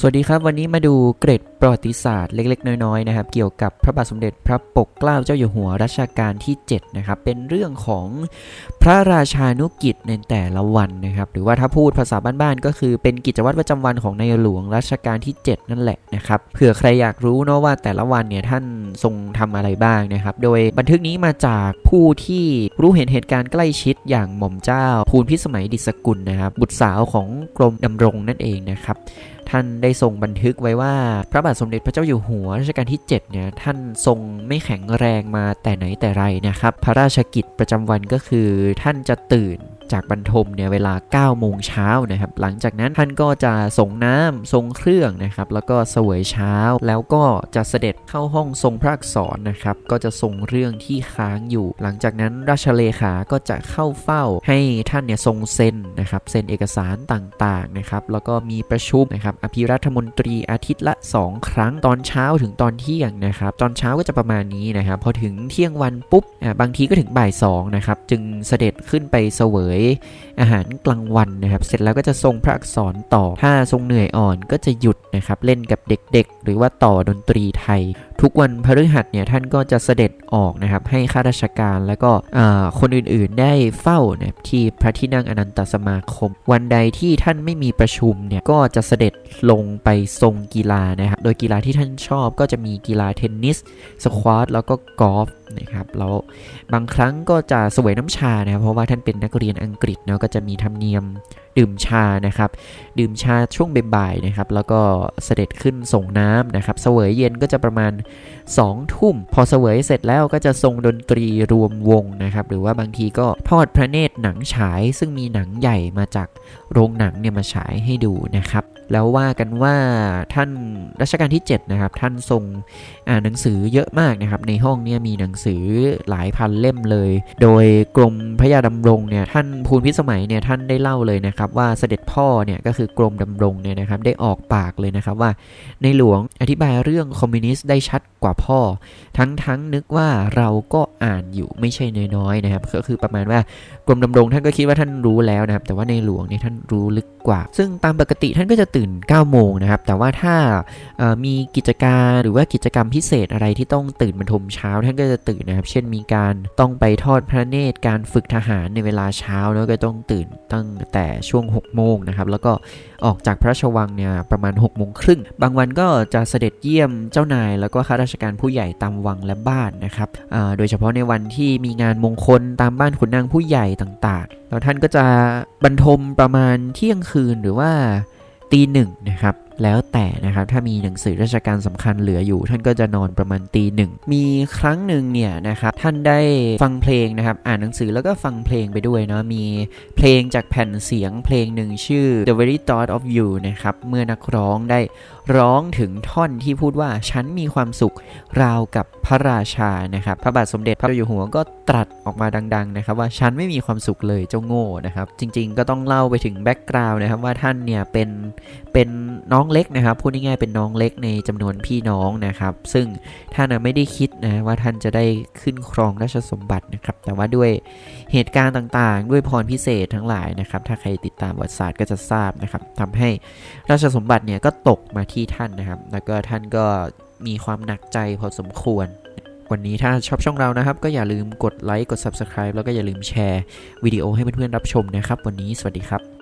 สวัสดีครับ วันนี้มาดูเกร็ดประวัติศาสตร์เล็กๆ น้อยๆนะครับ เกี่ยวกับพระบาทสมเด็จพระปกเกล้าเจ้าอยู่หัวรัชกาลที่ 7 นะครับ เป็นเรื่องของพระราชานุกิจในแต่ละวันนะครับ หรือว่าถ้าพูดภาษาบ้านๆก็คือเป็นกิจวัตรประจำวันของในหลวงรัชกาลที่ 7 นั่นแหละนะครับเผื่อใครอยากรู้เนาะว่าแต่ละวันเนี่ยท่านทรงทำอะไรบ้างนะครับ โดยบันทึกนี้มาจากผู้ที่รู้เห็นเหตุการณ์ใกล้ชิดอย่างหม่อมเจ้า ภูลพิสมัยดิษกุลนะครับบุตรสาวของกรมดำรงนั่นเองนะครับ ท่านได้ทรงบันทึกไว้ว่า พระบาทสมเด็จพระเจ้าอยู่หัวรัชกาลที่7เนี่ยท่านทรงไม่แข็งแรงมาแต่ไหนแต่ไรนะครับ พระราชกิจประจำวันก็คือท่านจะตื่น จากบรรทมเนี่ยเวลา 9 โมงเช้านะครับ หลังจากนั้นท่านก็จะส่งน้ำทรงเครื่องนะครับ แล้วก็เสวยเช้า แล้วก็จะเสด็จเข้าห้องทรงพระอักษรนะครับ ก็จะส่งเรื่องที่ค้างอยู่ หลังจากนั้นราชเลขา ก็จะเข้าเฝ้าให้ท่านเนี่ยทรงเซ็นนะครับ เซ็นเอกสารต่างๆนะครับ แล้วก็มีประชุมนะครับ อภิรัฐมนตรีอาทิตย์ละ 2 ครั้ง ตอนเช้าถึงตอนเที่ยงนะครับ ตอนเช้าก็จะประมาณนี้นะครับ พอถึงเที่ยงวันปุ๊บ บางทีก็ถึงบ่าย2นะครับ จึงเสด็จขึ้นไปเสวยอาหารกลางวันนะครับ เสร็จแล้วก็จะทรงพระอักษรต่อถ้าทรงเหนื่อยอ่อนก็จะหยุดนะครับ เล่นกับเด็กๆ หรือว่าต่อดนตรีไทย ทุกวันพฤหัสเนี่ยท่านก็จะเสด็จออกนะครับให้ข้าราชการแล้วก็คนอื่นๆได้เฝ้านะที่พระที่นั่งอนันตสมาคม วันใดที่ท่านไม่มีประชุมเนี่ยก็จะเสด็จลงไปทรงกีฬานะครับโดยกีฬาที่ท่านชอบก็จะมีกีฬาเทนนิสสควอตแล้วก็กอล์ฟนะครับแล้วบางครั้งก็จะเสวยน้ำชานะครับเพราะว่าท่านเป็นนักเรียนอังกฤษเนาะก็จะมีธรรมเนียมดื่มชานะครับ ดื่มชาช่วงบ่ายๆนะครับ แล้วก็เสด็จขึ้นส่งน้ำนะครับเสวยเย็นก็จะประมาณ2 ทุ่ม พอเสวยเสร็จแล้วก็จะทรงดนตรีรวมวงนะครับ หรือว่าบางทีก็ทอดพระเนตรหนังฉาย ซึ่งมีหนังใหญ่มาจากโรงหนังเนี่ยมาฉายให้ดูนะครับ แล้วว่ากันว่าท่านรัชกาลที่ 7 นะครับ ท่านทรงอ่านหนังสือเยอะมากนะครับ ในห้องเนี่ยมีหนังสือหลายพันเล่มเลย โดยกรมพระยาดำรงเนี่ยท่านภูลพิสมัยเนี่ยท่านได้เล่าเลยนะครับว่าเสด็จพ่อเนี่ยก็คือกรมดำรงเนี่ยนะครับได้ออกปากเลยนะครับว่าในหลวงอธิบายเรื่องคอมมิวนิสต์ได้ชัดกว่าพ่อ ทั้งๆนึกว่าเราก็อ่านอยู่ไม่ใช่น้อยๆนะครับก็คือประมาณว่ากรมดำรงท่านก็คิดว่าท่านรู้แล้วนะครับแต่ว่าในหลวงเนี่ยท่านรู้ลึกกว่า ซึ่งตามปกติท่านก็จะตื่นื่น9โมงนะครับ แต่ว่าถ้ามีกิจการหรือว่ากิจกรรมพิเศษอะไรที่ต้องตื่นบรรทมเช้าท่านก็จะตื่นนะครับ เช่นมีการต้องไปทอดพระเนตรการฝึกทหารในเวลาเช้าแล้วก็ต้องตื่นตั้งแต่ช่วง 6 โมงนะครับ แล้วก็ออกจากพระราชวังเนี่ยประมาณ6กโมงครึ่งบางวันก็จะเสด็จเยี่ยมเจ้านาย แล้วก็ข้าราชการผู้ใหญ่ตามวังและบ้านนะครับโดยเฉพาะในวันที่มีงานมงคลตามบ้านขุนนางผู้ใหญ่ต่างๆ แล้วท่านก็จะบรรทมประมาณเที่ยงคืนหรือว่า ตีหนึ่งนะครับ แล้วแต่นะครับ ถ้ามีหนังสือราชการสำคัญเหลืออยู่ ท่านก็จะนอนประมาณตีหนึ่ง มีครั้งหนึ่งเนี่ยนะครับ ท่านได้ฟังเพลงนะครับ อ่านหนังสือแล้วก็ฟังเพลงไปด้วยเนาะ มีเพลงจากแผ่นเสียงเพลงหนึ่งชื่อ The Very Thought of You นะครับ เมื่อนักร้องได้ร้องถึงท่อนที่พูดว่าฉันมีความสุขราวกับพระราชานะครับ พระบาทสมเด็จพระเจ้าอยู่หัวก็ตรัสออกมาดัง ๆ นะครับ ว่าฉันไม่มีความสุขเลยเจ้าโง่นะครับ จริง ๆ ก็ต้องเล่าไปถึงแบ็กกราวน์นะครับว่าท่านเนี่ยเป็นเป็นน้องเล็กนะครับพูดง่ายๆเป็นน้องเล็กในจำนวนพี่น้องนะครับ ซึ่งท่านไม่ได้คิดนะว่าท่านจะได้ขึ้นครองราชสมบัตินะครับ แต่ว่าด้วยเหตุการณ์ต่างๆ ด้วยพรพิเศษทั้งหลายนะครับ ถ้าใครติดตามประวัติศาสตร์ก็จะทราบนะครับทำให้ราชสมบัติเนี่ยก็ตกมาที่ท่านนะครับ แล้วก็ท่านก็มีความหนักใจพอสมควรวันนี้ถ้าชอบช่องเรานะครับ ก็อย่าลืมกดไลค์กด Subscribe แล้วก็อย่าลืมแชร์วิดีโอให้เพื่อนๆรับชมนะครับ วันนี้สวัสดีครับ